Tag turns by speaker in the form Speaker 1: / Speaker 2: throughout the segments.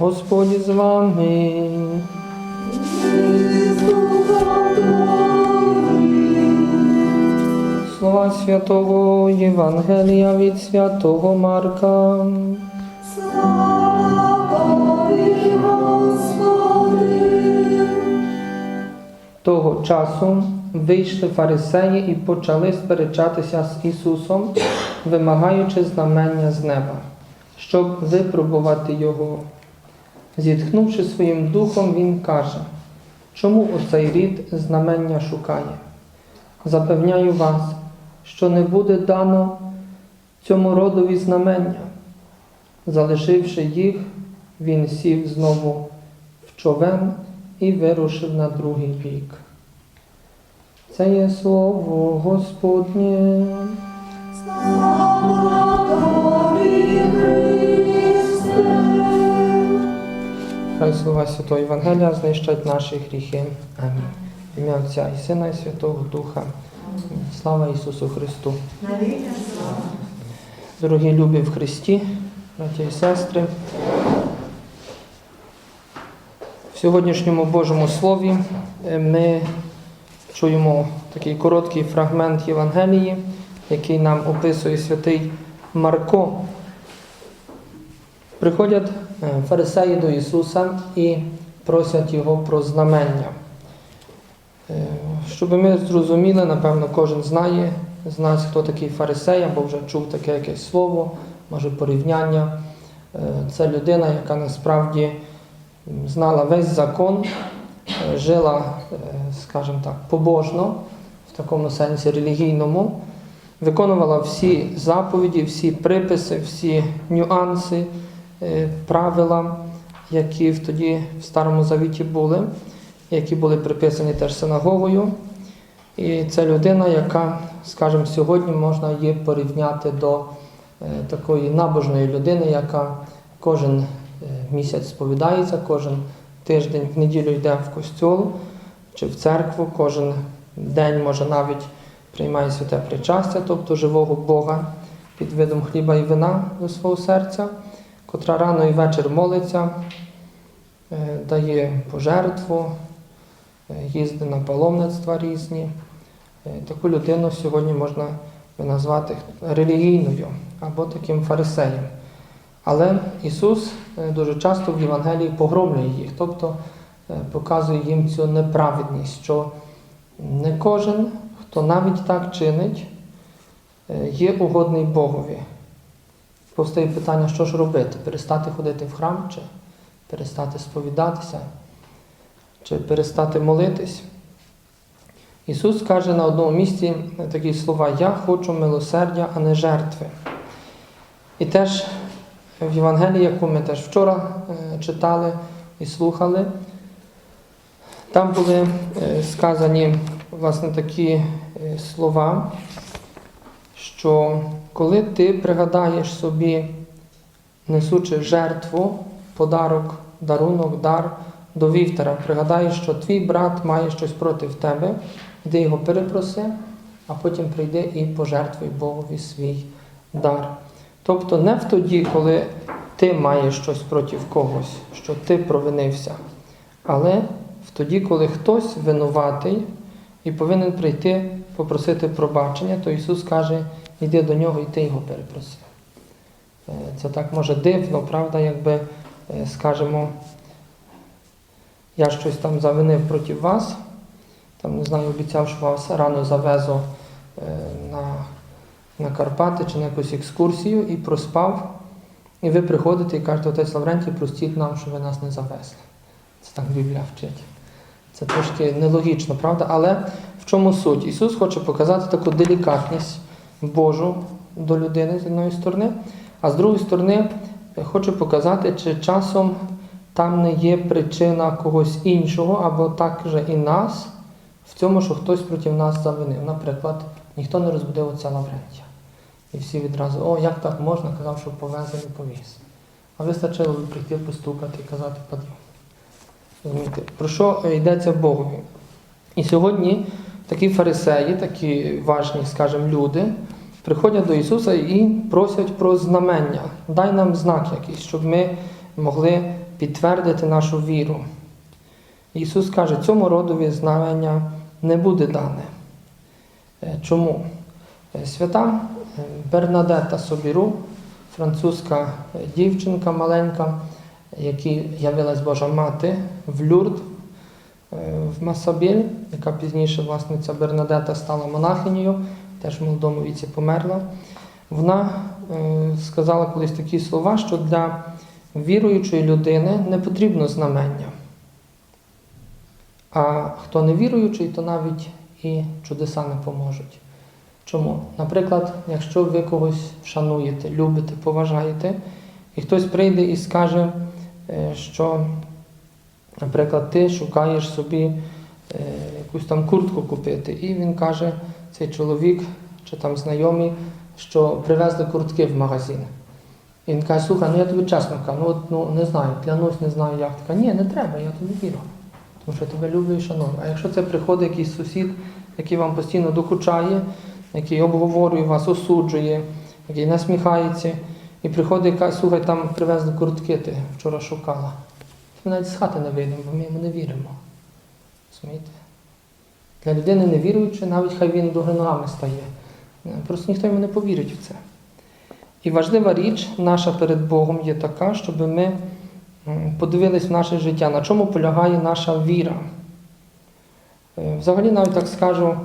Speaker 1: Господь з вами. Слова святого Євангелія від святого Марка. Того часу вийшли фарисеї і почали сперечатися з Ісусом, вимагаючи знамення з неба, щоб випробувати Його. Зітхнувши своїм духом, він каже, чому оцей рід знамення шукає? Запевняю вас, що не буде дано цьому родові знамення. Залишивши їх, він сів знову в човен і вирушив на другий бік. Це є слово Господнє. Слова Святого Євангелія знищать наші гріхи. Амінь. Ім'я Отця і Сина і Святого Духа. Слава Ісусу Христу. Дорогі любі в Христі, браті і сестри. В сьогоднішньому Божому Слові ми чуємо такий короткий фрагмент Євангелії, який нам описує святий Марко. Приходять фарисеї до Ісуса і просять Його про знамення. Е, Щоб ми зрозуміли, напевно, кожен знає з нас, хто такий фарисей, або вже чув таке якесь слово, може порівняння. Е, Це людина, яка насправді знала весь закон, е, жила, е, скажімо так, побожно, в такому сенсі релігійному, виконувала всі заповіді, всі приписи, всі нюанси, е, правила, які тоді в Старому Завіті були, які були приписані теж синагогою. І це людина, яка, скажімо, сьогодні можна її порівняти до е, такої набожної людини, яка кожен е, місяць сповідається, кожен тиждень в неділю йде в костьол чи в церкву, кожен день може навіть приймає святе причастя, тобто живого Бога під видом хліба і вина до свого серця, котра рано і вечір молиться, е, дає пожертву, е, їздить на паломництва різні. Е, Таку людину сьогодні можна назвати релігійною або таким фарисеєм. Але Ісус дуже часто в Євангелії погромлює їх, тобто показує їм цю неправедність, що не кожен, хто навіть так чинить, є угодний Богові. Повстає питання, що ж робити? Перестати ходити в храм, чи перестати сповідатися, чи перестати молитись. Ісус каже на одному місці такі слова: Я хочу милосердя, а не жертви. І теж в Євангелії, яку ми теж вчора е, читали і слухали, там були е, сказані власне такі е, слова, що коли ти пригадаєш собі, несучи жертву, подарок, дарунок, дар до вівтара, пригадаєш, що твій брат має щось проти тебе, йди його перепроси, а потім прийди і пожертвуй Богові свій дар. Тобто не в тоді, коли ти маєш щось проти когось, що ти провинився, але в тоді, коли хтось винуватий і повинен прийти попросити пробачення, то Ісус каже, йди до нього і ти його перепроси. Е, Це так може дивно, правда, якби, е, скажемо, я щось там завинив проти вас, там, не знаю, обіцяв, що вас рано завезу е, на, на Карпати чи на якусь екскурсію і проспав. І ви приходите і кажете, отець Лаврентій, простіть нам, що ви нас не завезли. Це так Біблія вчить. Це трошки нелогічно, правда? Але в чому суть? Ісус хоче показати таку делікатність Божу до людини з одної сторони, а з другої сторони хоче показати, чи часом там не є причина когось іншого, або так же і нас в цьому, що хтось проти нас завинив. Наприклад, ніхто не розбудив отця Лаврентія. І всі відразу, о, як так можна, казав, що повезе і повіз. А вистачило би прийти постукати і казати. Розумієте, Про що йдеться Богові? І сьогодні такі фарисеї, такі важні, скажімо, люди, приходять до Ісуса і просять про знамення. Дай нам знак якийсь, щоб ми могли підтвердити нашу віру. Ісус каже, цьому родові знамення не буде дане. Е, Чому? Е, Свята е, Бернадета Собіру, французька дівчинка маленька, якій явилась Божа мати в Люрд в Масабіль, яка пізніше власне ця Бернадета стала монахинею, теж в молодому віці померла. Вона е, сказала колись такі слова, що для віруючої людини не потрібно знамення. А хто не віруючий, то навіть і чудеса не поможуть. Чому? Наприклад, якщо ви когось шануєте, любите, поважаєте, і хтось прийде і скаже, е, що, наприклад, ти шукаєш собі е, якусь там куртку купити, і він каже, цей чоловік чи там знайомий, що привезли куртки в магазин. І він каже, слухай, ну я тобі чесно кажу, ну, ну не знаю, клянусь, не знаю як. Така, ні, не треба, я тобі вірю. Тому що я тебе люблю і шаную. А якщо це приходить якийсь сусід, який вам постійно докучає, який обговорює вас, осуджує, який насміхається, і приходить і каже, слухай, там привезли куртки, ти вчора шукала. Ми навіть з хати не вийдемо, бо ми йому не віримо. Розумієте? Для людини невіруючої, навіть хай він до ногами стає. Просто ніхто йому не повірить в це. І важлива річ наша перед Богом є така, щоб ми подивились в наше життя, на чому полягає наша віра. Е, Взагалі, навіть так скажу,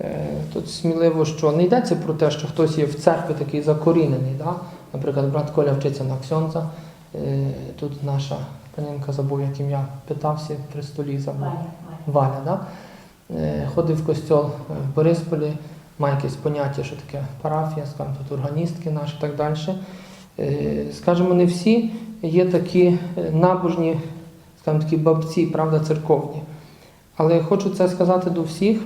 Speaker 1: е, тут сміливо, що не йдеться про те, що хтось є в церкві такий закорінений. Да? Наприклад, брат Коля вчиться на Ксьонза. Е, Тут наша панінка забув, як ім'я питався при столі забув.
Speaker 2: Валя, Валя.
Speaker 1: Валя, да? Е, ходив в костьол е, в Борисполі, має якесь поняття, що таке парафія, скажімо, тут органістки наші і так далі. Е, Скажімо, не всі є такі набожні, скажімо, такі бабці, правда, церковні. Але я хочу це сказати до всіх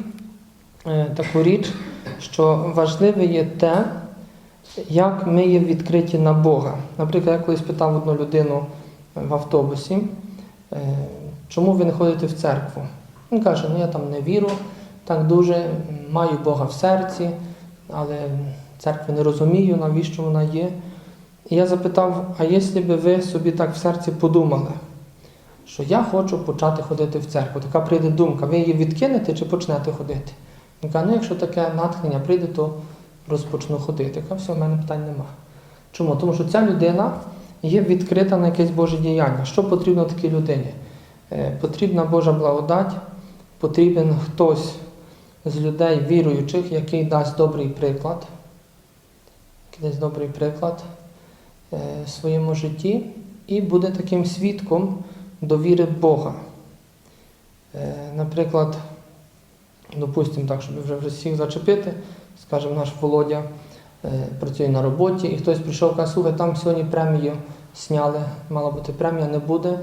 Speaker 1: таку річ, що важливе є те, як ми є відкриті на Бога. Наприклад, я колись питав одну людину в автобусі, е, чому ви не ходите в церкву? Він каже, ну я там не віру, так дуже маю Бога в серці, але церкви не розумію, навіщо вона є. І я запитав, а якщо б ви собі так в серці подумали, що я хочу почати ходити в церкву, така прийде думка, ви її відкинете чи почнете ходити? Він каже, ну якщо таке натхнення прийде, то розпочну ходити. Я кажу, все, в мене питань нема. Чому? Тому що ця людина є відкрита на якесь Боже діяння. Що потрібно такій людині? Е, Потрібна Божа благодать, потрібен хтось з людей віруючих, який дасть добрий приклад, який дасть добрий приклад е, в своєму житті і буде таким свідком довіри Бога. Е, Наприклад, допустимо так, щоб вже всіх зачепити, скажімо, наш Володя е, працює на роботі, і хтось прийшов каже, слухай, там сьогодні премію сняли, мала бути премія, не буде,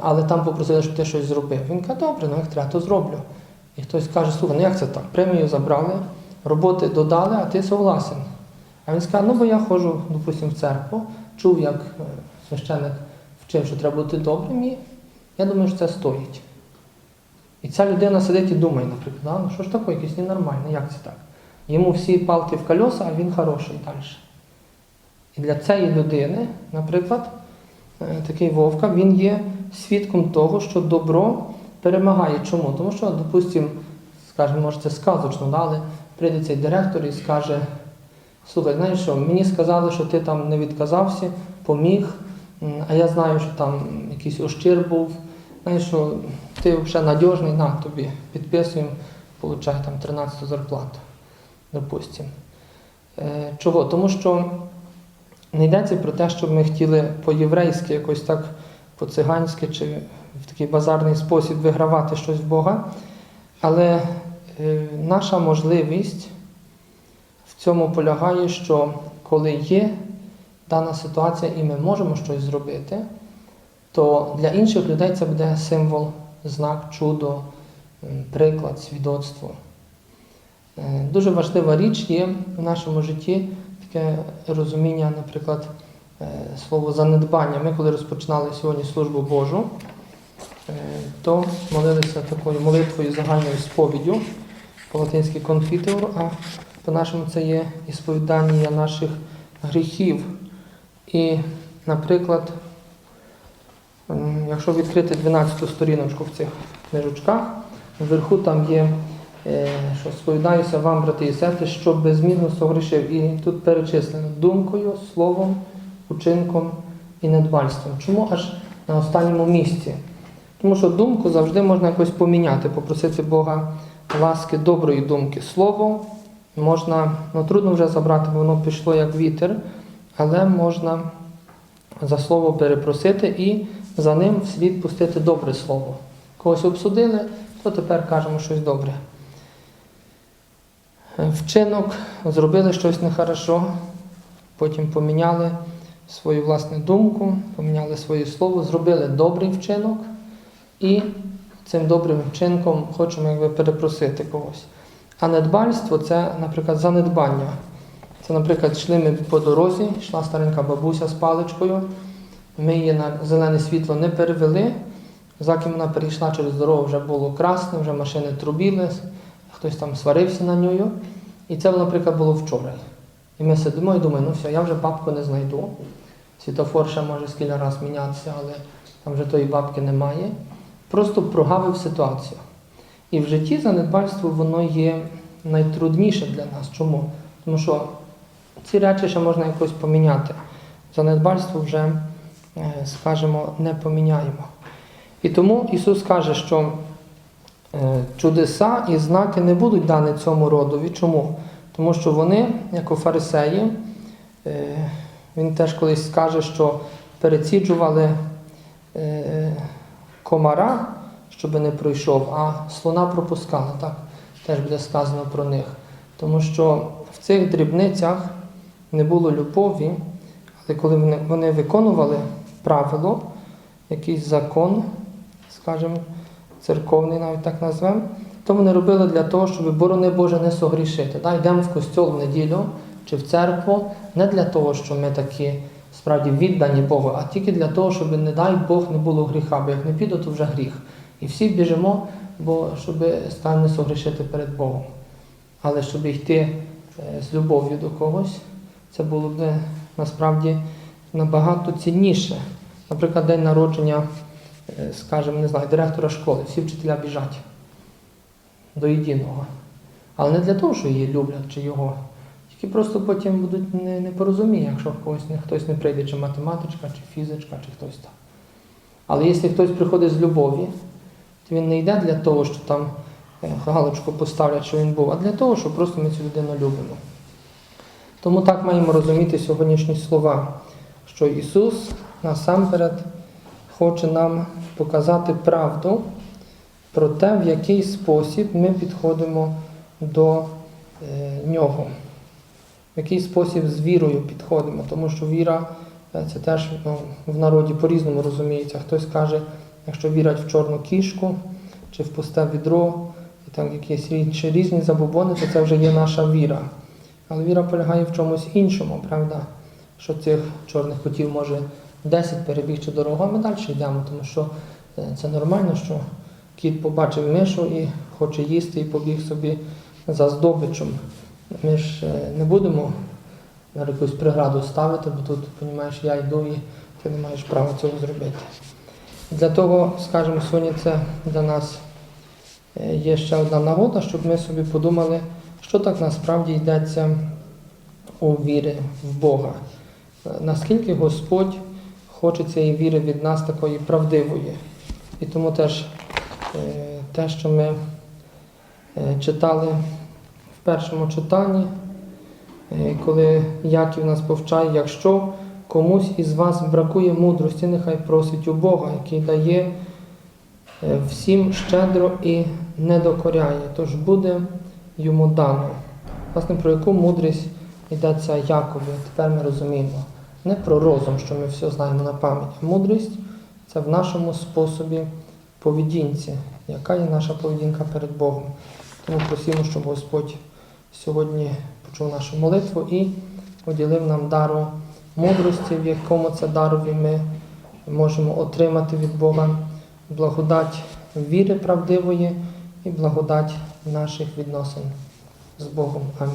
Speaker 1: але там попросили, щоб ти щось зробив. Він каже, добре, ну як треба, то зроблю. І хтось каже, слухай, ну як це так? Премію забрали, роботи додали, а ти согласен. А він скаже, ну бо я ходжу, допустимо, в церкву, чув, як е, священник вчив, що треба бути добрим, і я думаю, що це стоїть. І ця людина сидить і думає, наприклад, ну що ж таке, якесь ненормальне, як це так? Йому всі палки в колеса, а він хороший далі. І для цієї людини, наприклад, е, такий Вовка, він є свідком того, що добро перемагає. Чому? Тому що, допустимо, скажімо, може це сказочно, але прийде цей директор і скаже, слухай, знаєш що, мені сказали, що ти там не відказався, поміг, а я знаю, що там якийсь ощир був. Знаєш, що ти взагалі надіжний, на тобі підписуємо, получай там 13 зарплату, допустимо. Е, чого? Тому що не йдеться про те, щоб ми хотіли по-єврейськи, якось так по-циганськи чи в такий базарний спосіб вигравати щось в Бога. Але е, наша можливість в цьому полягає, що коли є дана ситуація і ми можемо щось зробити, то для інших людей це буде символ, знак, чудо, приклад, свідоцтво. Е, Дуже важлива річ є в нашому житті таке розуміння, наприклад, е, слово занедбання. Ми, коли розпочинали сьогодні службу Божу, е, то молилися такою молитвою загальною сповіддю по латинськи конфітеор, а по-нашому це є ісповідання наших гріхів. І, наприклад, Якщо відкрити 12 сторіночку в цих книжечках, вверху там є, що сповідаюся вам, брати і сестри, що безмірно согрішив. І тут перечислено думкою, словом, учинком і недбальством. Чому аж на останньому місці? Тому що думку завжди можна якось поміняти, попросити Бога ласки доброї думки. Слово можна, ну трудно вже забрати, бо воно пішло як вітер, але можна за слово перепросити і за ним вслід пустити добре слово. Когось обсудили, то тепер кажемо щось добре. Вчинок, зробили щось нехорошо, потім поміняли свою власну думку, поміняли своє слово, зробили добрий вчинок і цим добрим вчинком хочемо якби перепросити когось. А недбальство це, наприклад, занедбання. Це, наприклад, йшли ми по дорозі, йшла старенька бабуся з паличкою, ми її на зелене світло не перевели. Заки вона перейшла через дорогу, вже було красне, вже машини трубіли, хтось там сварився на нею. І це, наприклад, було вчора. І ми сидимо і думаємо, ну все, я вже бабку не знайду. Світофор ще може скільки раз мінятися, але там вже тої бабки немає. Просто прогавив ситуацію. І в житті занедбальство воно є найтрудніше для нас. Чому? Тому що ці речі ще можна якось поміняти. Занедбальство вже, е, скажімо, не поміняємо. І тому Ісус каже, що чудеса і знаки не будуть дані цьому родові. Чому? Тому що вони, як у фарисеї, е, він теж колись скаже, що переціджували е, комара, щоб не пройшов, а слона пропускали. Так теж буде сказано про них. Тому що в цих дрібницях не було любові, але коли вони виконували правило, якийсь закон, скажімо, церковний, навіть так назвемо, то вони робили для того, щоб, борони Боже, не согрішити. Да? Йдемо в костьол в неділю чи в церкву не для того, що ми такі справді віддані Богу, а тільки для того, щоб, не дай Бог, не було гріха, бо як не піду, то вже гріх. І всі біжимо, бо щоб стане не согрішити перед Богом. Але щоб йти е, з любов'ю до когось, це було б насправді набагато цінніше. Наприклад, день народження, е, скажімо, не знаю, директора школи, всі вчителя біжать до єдиного. Але не для того, що її люблять чи його. Тільки просто потім будуть не- непорозуміння, якщо когось не, хтось не прийде, чи математичка, чи фізичка, чи хтось там. Але якщо хтось приходить з любові, то він не йде для того, що там е, галочку поставлять, що він був, а для того, що просто ми цю людину любимо. Тому так маємо розуміти сьогоднішні слова, що Ісус насамперед хоче нам показати правду про те, в який спосіб ми підходимо до е, Нього, в який спосіб з вірою підходимо, тому що віра е, це теж ну, в народі по-різному розуміється. Хтось каже, якщо вірять в чорну кішку чи в пусте відро, і там якісь інші різні забобони, то це вже є наша віра. Але віра полягає в чомусь іншому, правда? Що цих чорних котів може 10 перебігти дорогу, ми далі йдемо, тому що е, це нормально, що кіт побачив мишу і хоче їсти і побіг собі за здобичем. Ми ж е, не будемо на якусь преграду ставити, бо тут, розумієш, я йду і ти не маєш права цього зробити. Для того, скажімо, сьогодні це для нас е, є ще одна нагода, щоб ми собі подумали, що так насправді йдеться у вірі в Бога. Наскільки Господь хоче цієї віри від нас такої правдивої. І тому теж е, те, що ми е, читали в першому читанні, е, коли Яків нас повчає, якщо комусь із вас бракує мудрості, нехай просить у Бога, який дає всім щедро і не докоряє, тож буде йому дано. Власне, про яку мудрість йдеться Якові, тепер ми розуміємо. Не про розум, що ми все знаємо на пам'ять. а Мудрість це в нашому способі поведінці, яка є наша поведінка перед Богом. Тому просимо, щоб Господь сьогодні почув нашу молитву і поділив нам дару мудрості, в якому це дарові ми можемо отримати від Бога благодать віри правдивої і благодать наших відносин з Богом. Амінь.